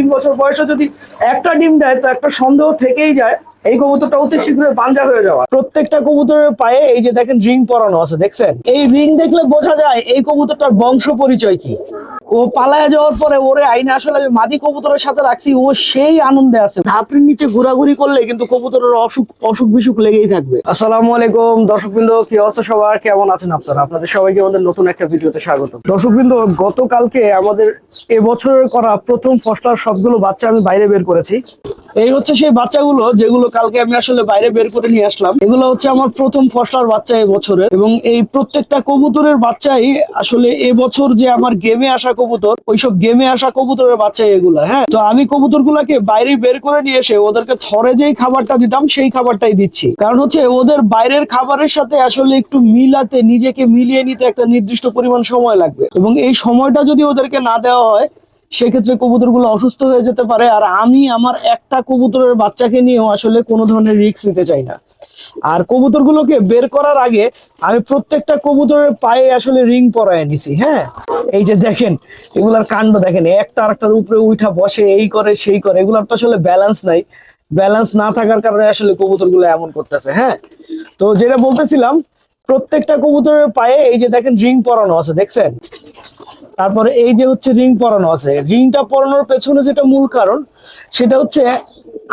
তিন বছর বয়সে যদি একটা ডিম দেয় তো একটা সন্দেহ থেকেই যায়। এই কবুতরটা অতি শীঘ্রই বাঞ্জা হয়ে যাওয়া। প্রত্যেকটা কবুতরের পায়ে এই যে দেখেন রিং পরানো আছে, দেখছেন? এই রিং দেখলে বোঝা যায় এই কবুতরটার বংশ পরিচয় কি। ও পালায়া যাওয়ার পরে ওরে আইনে, আসলে আমি মাদি কবুতরের সাথে রাখছি, ও সেই আনন্দে আছে। ধাপড়ির নিচে ঘোরাঘুরি করলে কিন্তু কবুতরের অসুখ অসুখ বিসুখ লেগেই থাকবে। আসসালামু আলাইকুম, দর্শকবৃন্দ, কি অবস্থা সবার? কেমন আছেন আপনারা? আপনাদের সবাইকে আমাদের নতুন একটা ভিডিওতে স্বাগত। দর্শকবৃন্দ, গতকালকে আমাদের এবছরের করা প্রথম ফসলার সবগুলো বাচ্চা আমি বাইরে বের করেছি। এই হচ্ছে সেই বাচ্চাগুলো যেগুলো কালকে আমি আসলে বাইরে বের করে নিয়ে আসলাম। এগুলো হচ্ছে আমার প্রথম ফসলার বাচ্চা এবছরের এবং এই প্রত্যেকটা কবুতরের বাচ্চাই আসলে এবছর যে আমার গেমে আসা কবুতর, ওইসব গেমে আসা কবুতরের বাচ্চা এগুলো হ্যাঁ? তো আমি কবুতর গুলাকে বাইরে বের করে নিয়ে এসে ওদেরকে থরে যেই খাবারটা দিতাম, সেই খাবারটাই দিচ্ছি। কারণ হচ্ছে ওদের বাইরের খাবারের সাথে আসলে একটু মিলাতে, নিজেকে মিলিয়ে নিতে একটা নির্দিষ্ট পরিমাণ সময় লাগবে। এবং এই সময়টা যদি ওদেরকে না দেওয়া হয় সেক্ষেত্রে কবুতরগুলো অসুস্থ হয়ে যেতে পারে, আর আমি আমার একটা কবুতরের বাচ্চাকে নিয়েও আসলে কোনো ধরনের রিস্ক নিতে চাই না। আর কবুতরগুলোকে বের করার আগে আমি প্রত্যেকটা কবুতরের পায়ে আসলে রিং পরায় নিছি হ্যাঁ? এই যে দেখেন, এগুলার কাণ্ড দেখেন, একটা আরেকটার উপরে উঠা বসে, এই করে, সেই করে, এগুলার তো আসলে ব্যালেন্স নাই। ব্যালেন্স না থাকার কারণে আসলে কবুতরগুলো এমন করতেছে হ্যাঁ? তো যেটা বলতেছিলাম, প্রত্যেকটা কবুতরের পায়ে এই যে দেখেন রিং পরানো আছে, দেখছেন? তারপরে এই যে হচ্ছে রিং পরানো আছে, রিংটা পরানোর পেছনে যেটা মূল কারণ, সেটা হচ্ছে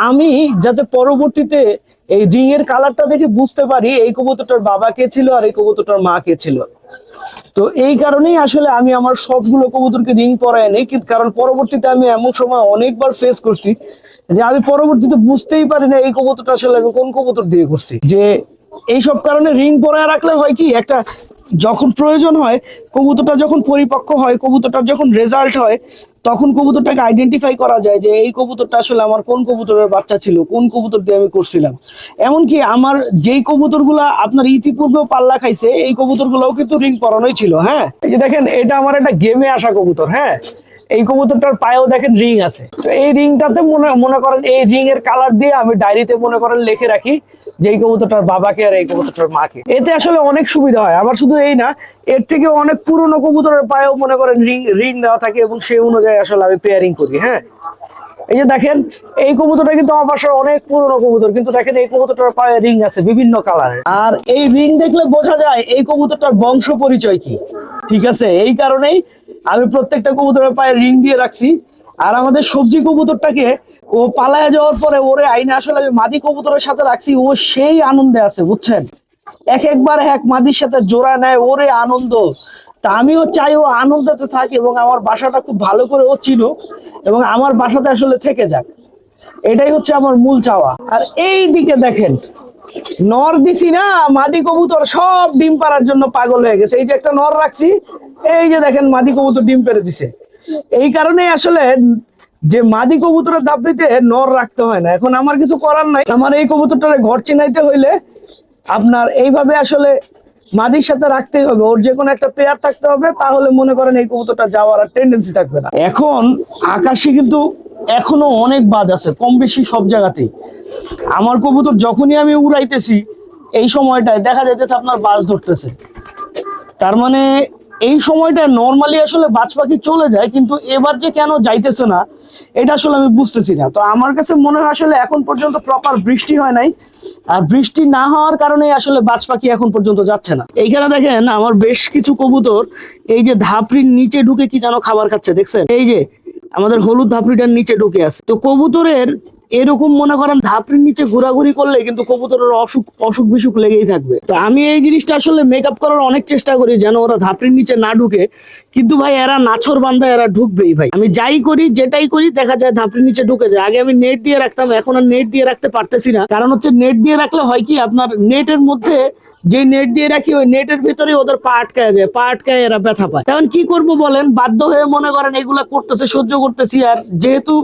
আমি যাতে পরবর্তীতে এই রিং এর কালারটা দেখে বুঝতে পারি এই কবুতরটার বাবা কে ছিল আর এই কবুতরটার মা কে ছিল। তো এই কারণেই আসলে আমি আমার সবগুলো কবুতরকে রিং পরায় নেই কারণ পরবর্তীতে আমি এমন সময় অনেকবার ফেস করছি যে আমি পরবর্তীতে বুঝতেই পারি না এই কবুতরটা আসলে আমি কোন কবুতর দিয়ে করছি। যে এইসব কারণে রিং পরায় রাখলে হয় কি, একটা যখন প্রয়োজন হয়, কবুতরটা যখন পরিপক্ক হয়, কবুতরটার যখন রেজাল্ট হয়, তখন কবুতরটাকে আইডেন্টিফাই করা যায় যে এই কবুতরটা আসলে আমার কোন কবুতরের বাচ্চা ছিল, কোন কবুতর দিয়ে আমি করছিলাম। এমনকি আমার যেই কবুতরগুলা আপনার ইতিপূর্বেও পাল্লা খাইছে, এই কবুতরগুলোও কিন্তু রিং পরানোই ছিল হ্যাঁ? এই যে দেখেন, এটা আমার একটা গেমে আসা কবুতর হ্যাঁ? এই কবুতরটার পায়েও দেখেন রিং আছে। তো এই রিংটাতে মনে মনে করেন এই রিং এর কালার দিয়ে আমি ডায়েরিতে মনে করেন লিখে রাখি যে এই কবুতরটার বাবাকে আর এই কবুতরটার মাকে। এতে আসলে অনেক সুবিধা হয়। আমার শুধু এই না, এর থেকে অনেক পুরনো কবুতরের পায়েও মনে করেন রিং রিং দেওয়া থাকে এবং সেই অনুযায়ী আসলে আমি পেয়ারিং করি হ্যাঁ? এই যে দেখেন, এই কবুতরটা কিন্তু আমার বাসার অনেক পুরনো কবুতর। কিন্তু দেখেন এই কবুতরটার পায়ে রিং আছে বিভিন্ন কালারের আর এই রিং দেখলে বোঝা যায় এই কবুতরটার বংশ পরিচয় কি। ঠিক আছে? এই কারণেই আমি প্রত্যেকটা কবুতরের পায়ে রিং দিয়ে রাখছি। আর আমাদের সবজি কবুতরটাকে ও পালায়া যাওয়ার পরে ওরে আইনে আসলে আমি মাদি কবুতরের সাথে রাখছি, ও সেই আনন্দে আছে, বুঝছেন? এক একবার এক মাদির সাথে জোড়া নেয়, ওরে আনন্দ। তা আমিও চাই ও আনন্দতে থাকি এবং আমার বাসাটা খুব ভালো করে ও চিনুক এবং আমার বাসাতে আসলে থেকে যাক। এটাই হচ্ছে আমার মূল চাওয়া। আর এই দিকে দেখেন নর দিছি না, মাদি কবুতর সব ডিম পাড়ার জন্য পাগল হয়ে গেছে। এই যে একটা নর রাখছি, এই যে দেখেন মাদি কবুতর ডিম পেরে দিছে। এই কারণে আসলে যে মাদি কবুতরের দাবড়িতে নর রাখতে হয় না। এখন আমার কিছু করার নাই। আমার এই কবুতরটারে ঘর চিনাইতে হইলে আপনার এইভাবে আসলে মাদির সাথে রাখতেই হবে। ওর যে কোনো একটা পেয়ার থাকতে হবে, তাহলে মনে করেন এই কবুতরটা যাওয়ার আর টেন্ডেন্সি থাকবে না। এখন আকাশে কিন্তু এখনও অনেক বাজ আছে, কম বেশি সব জায়গাতেই। আমার কবুতর যখনই আমি উড়াইতেছি, এই সময়টায় দেখা যাইতেছে আপনার বাজ ধরতেছে। তার মানে এই সময়টা নর্মালি আসলে বাজ পাখি চলে যায়, কিন্তু এবার যে কেন যাইতেছে না, এটা আসলে আমি বুঝতেছি না। তো আমার কাছে মনে হয় আসলে এখন পর্যন্ত প্রপার বৃষ্টি হয় নাই, আর বৃষ্টি না হওয়ার কারণে আসলে বাজ পাখি এখন পর্যন্ত যাচ্ছে না। এইখানে দেখেন, আমার বেশ কিছু কবুতর এই যে ধাপড়ির নিচে ঢুকে কি যেন খাবার খাচ্ছে, দেখছেন? এই যে আমাদের হলুদ ধাপড়িটার নিচে ঢুকে আছে। তো কবুতরের এরকম মনে করেন ধাপড়ির নিচে ঘোরাঘুরি করলে কিন্তু কবুতরের অসুখ অসুখ বিসুখ লেগেই থাকবে। তো আমি এই জিনিসটা আসলে মেকআপ করার অনেক চেষ্টা করি যেন ওরা ধাপড়ির নিচে না ঢুকে। কিন্তু ভাই, এরা নাছর বান্ধা এরা ঢুকবেই ভাই। আমি যাই করি, যেটাই করি, দেখা যায় ধাপড়ির নিচে ঢুকে যায়। আগে আমি নেট দিয়ে রাখতাম, এখন আর নেট দিয়ে রাখতে পারতেছি না। কারণ হচ্ছে নেট দিয়ে রাখলে হয় কি, আপনার নেটের মধ্যে যে নেট দিয়ে রাখি, ওই নেটের ভিতরে ওদের পা আটকায় যায়, পা আটকায় এরা ব্যথা পায়। তখন কি করব বলেন? বাধ্য হয়ে মনে করেন এগুলা করতেছে, সহ্য করতেছি। আর যেহেতু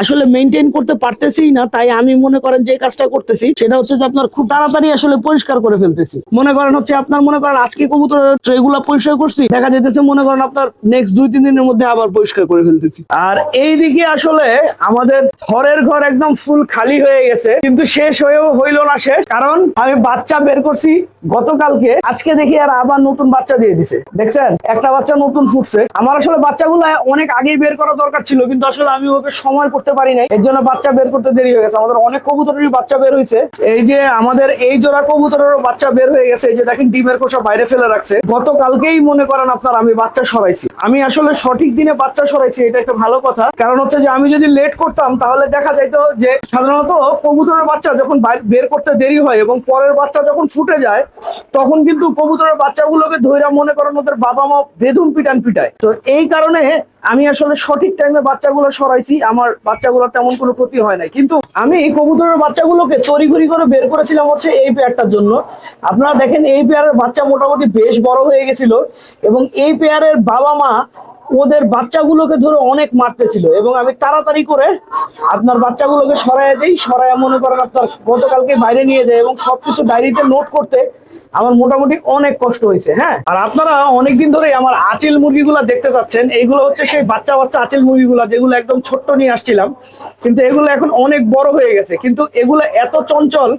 আসলে মেনটেন করতে পারতেছি পারতেছি না, তাই আমি মনে করেন যে কাজটা করতেছি, সেটা হচ্ছে যে আপনার খুব তাড়াতাড়ি আসলে পরিষ্কার করে ফেলতেছি। মনে করেন হচ্ছে আপনার, মনে করেন আজকে কবুতরের ট্রেগুলো পরিষ্কার করছি, দেখা যেতেছে মনে করেন আপনার নেক্সট দুই, তিন দিনের মধ্যে আবার পরিষ্কার করে ফেলতেছি। আর এইদিকে আসলে আমাদের ঘরের ঘর একদম ফুল খালি হয়ে গেছে, কিন্তু শেষ হয়েও হইল না শেষ, কারণ আমি বাচ্চা বের করছি গতকালকে, আজকে দেখি আর আবার নতুন বাচ্চা দিয়ে দিছে। দেখছেন? একটা বাচ্চা নতুন ফুটছে। আমার আসলে বাচ্চাগুলো অনেক আগেই বের করা দরকার ছিল, কিন্তু আসলে আমি ওকে সময় করতে পারি নাই, এর জন্য বাচ্চা বের করতে দেরি হয়ে গেছে, আমাদের অনেক কবুতরেরই বাচ্চা বের হয়েছে এই যে আমাদের এই জোড়া কবুতরেরও বাচ্চা বের হয়ে গেছে, এই যে দেখেন ডিমের কোষা বাইরে ফেলে রাখছে। গতকালকেই মনে করেন আপনার, আমি বাচ্চা সরাইছি। আমি আসলে সঠিক দিনে বাচ্চা সরাইছি, এটা একটা ভালো কথা। কারণ হচ্ছে যে আমি যদি লেট করতাম, তাহলে দেখা যাইতো যে সাধারণত কবুতরের বাচ্চা যখন বের করতে দেরি হয় এবং পরের বাচ্চা যখন ফুটে যায়, তখন কিন্তু কবুতরের বাচ্চাগুলোকে ধৈরা মনে করেন ওদের বাবা মা বেদুন পিটান পিটায়। তো এই কারণে আমি আসলে সঠিক টাইমে বাচ্চাগুলো সরাইছি, আমার বাচ্চাগুলোর তেমন কোনো ক্ষতি হয় নাই। কিন্তু আমি এই কবুতরের বাচ্চাগুলোকে তড়িঘড়ি করে বের করেছিলাম হচ্ছে এই পেয়ারটার জন্য। আপনারা দেখেন, এই পেয়ারের বাচ্চা মোটামুটি বেশ বড় হয়ে গেছিল এবং এই পেয়ারের বাবা মা ওদের বাচ্চাগুলোকে ধরে অনেক মারতেছিল এবং আমি তাড়াতাড়ি করে আপনার বাচ্চাগুলোকে সরাইয়া দিই। সরাইয়া মনে করেন আপনার গতকালকে বাইরে নিয়ে যায় এবং সবকিছু ডায়েরিতে নোট করতে আমার মোটামুটি অনেক কষ্ট হয়েছে হ্যাঁ? আর আপনারা অনেকদিন ধরে আমার আচিল মুরগিগুলা দেখতে চাচ্ছেন এইগুলো হচ্ছে সেই বাচ্চা বাচ্চা আচিল মুরগিগুলা যেগুলো একদম ছোট্ট নিয়ে আসছিলাম। কিন্তু এগুলো এখন অনেক বড় হয়ে গেছে। কিন্তু এগুলো এত চঞ্চল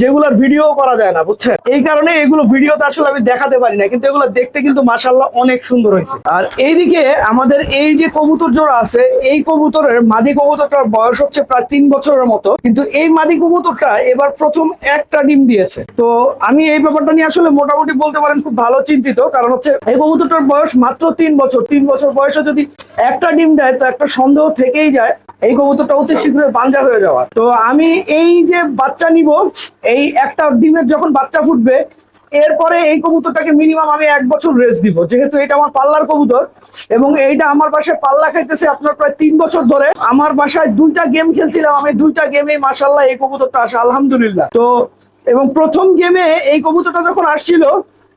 যেগুলোর ভিডিও করা যায় না, বুঝছেন? এই কারণে এগুলো ভিডিওতে আসলে আমি দেখাতে পারি না, কিন্তু এগুলো দেখতে কিন্তু মাসাল্লাহ অনেক সুন্দর হয়েছে। আর এইদিকে আমাদের এই যে কবুতর জোড়া আছে, এই কবুতরের মাদি কবুতরটার বয়স হচ্ছে প্রায় তিন বছরের মতো। কিন্তু এই মাদি কবুতরটা এবার প্রথম একটা ডিম দিয়েছে। তো আমি এই ব্যাপারটা নিয়ে আসলে মোটামুটি বলতে পারেন খুব ভালো চিন্তিত, কারণ হচ্ছে এই কবুতরটার বয়স মাত্র তিন বছর। তিন বছর বয়সে যদি একটা ডিম দেয়, তো একটা সন্দেহ থেকেই যায় এই কবুতরটা অতি শীঘ্রই বাঞ্জা হয়ে যাওয়া। তো আমি এই যে বাচ্চা নিব, এই একটা ডিমের যখন বাচ্চা ফুটবে, এরপরে এই কবুতরটাকে মিনিমাম আমি এক বছর রেস্ট দিব। যেহেতু এটা আমার পাল্লার কবুতর, এবং এইটা আমার বাসায় পাল্লা খাইতেছে আপনার প্রায় তিন বছর ধরে। আমার বাসায় দুইটা গেম খেলছিলাম আমি, দুইটা গেমে মাসাল্লাহ এই কবুতরটা আসে, আলহামদুলিল্লাহ। তো এবং প্রথম গেমে এই কবুতরটা যখন আসছিল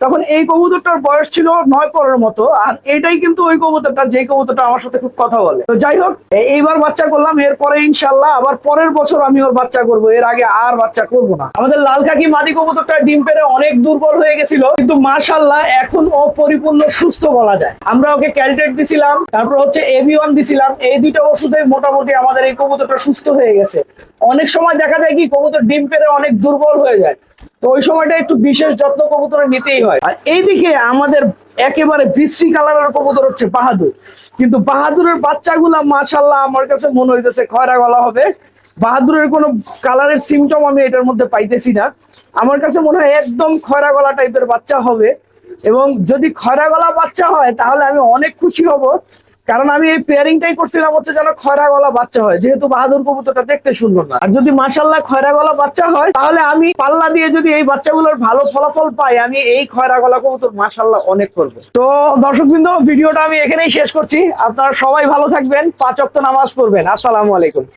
তখন এই কবুতরটার বয়স ছিল নয় পরের মতো, আর এটাই কিন্তু ওই কবুতরটা, যে কবুতরটা আমার সাথে খুব কথা বলে। তো যাই হোক এইবার বাচ্চা করলাম, এরপরে ইনশাল্লাহ আবার পরের বছর আমি ওর বাচ্চা করব, এর আগে আর বাচ্চা করব না। আমাদের লাল কাকি মাদি কবুতরটা ডিম পেরে অনেক দুর্বল হয়ে গেছিল, কিন্তু মাশাল্লাহ এখন ও পরিপূর্ণ সুস্থ বলা যায়। আমরা ওকে ক্যালটেট দিছিলাম, তারপর হচ্ছে এবি ওয়ান দিছিলাম, এই দুইটা ওষুধে মোটামুটি আমাদের এই কবুতরটা সুস্থ হয়ে গেছে। অনেক সময় দেখা যায় কি, কবুতর ডিম পেরে অনেক দুর্বল হয়ে যায়। তো ওই সময়টা একটু বিশেষ যত্ন কবুতরে নিতেই হয়। আর এইদিকে আমাদের একেবারে বৃষ্টি কালারের কবুতর হচ্ছে বাহাদুর। কিন্তু বাহাদুরের বাচ্চাগুলা মাশাল্লাহ আমার কাছে মনে হইতেছে খয়রা গলা হবে। বাহাদুরের কোনো কালারের সিমটম আমি এটার মধ্যে পাইতেছি না। আমার কাছে মনে হয় একদম খয়রা গলা টাইপের বাচ্চা হবে। এবং যদি খয়রা গলা বাচ্চা হয়, তাহলে আমি অনেক খুশি হব। কারণ আমি এই পেয়ারিংটাই করছিলাম হচ্ছে যেন খয়রা গলা বাচ্চা হয়, যেহেতু বাহাদুর কবুতরটা দেখতে সুন্দর না। আর যদি মাসাল্লাহ খয়রা গলা বাচ্চা হয়, তাহলে আমি পাল্লা দিয়ে যদি এই বাচ্চাগুলোর ভালো ফলাফল পাই, আমি এই খয়রা গলা কবুতর মাসাল্লাহ অনেক করব। তো দর্শক বিন্দু ভিডিওটা আমি এখানেই শেষ করছি। আপনারা সবাই ভালো থাকবেন, পাঁচ অক্ত নামাজ পড়বেন। আসসালামু আলাইকুম।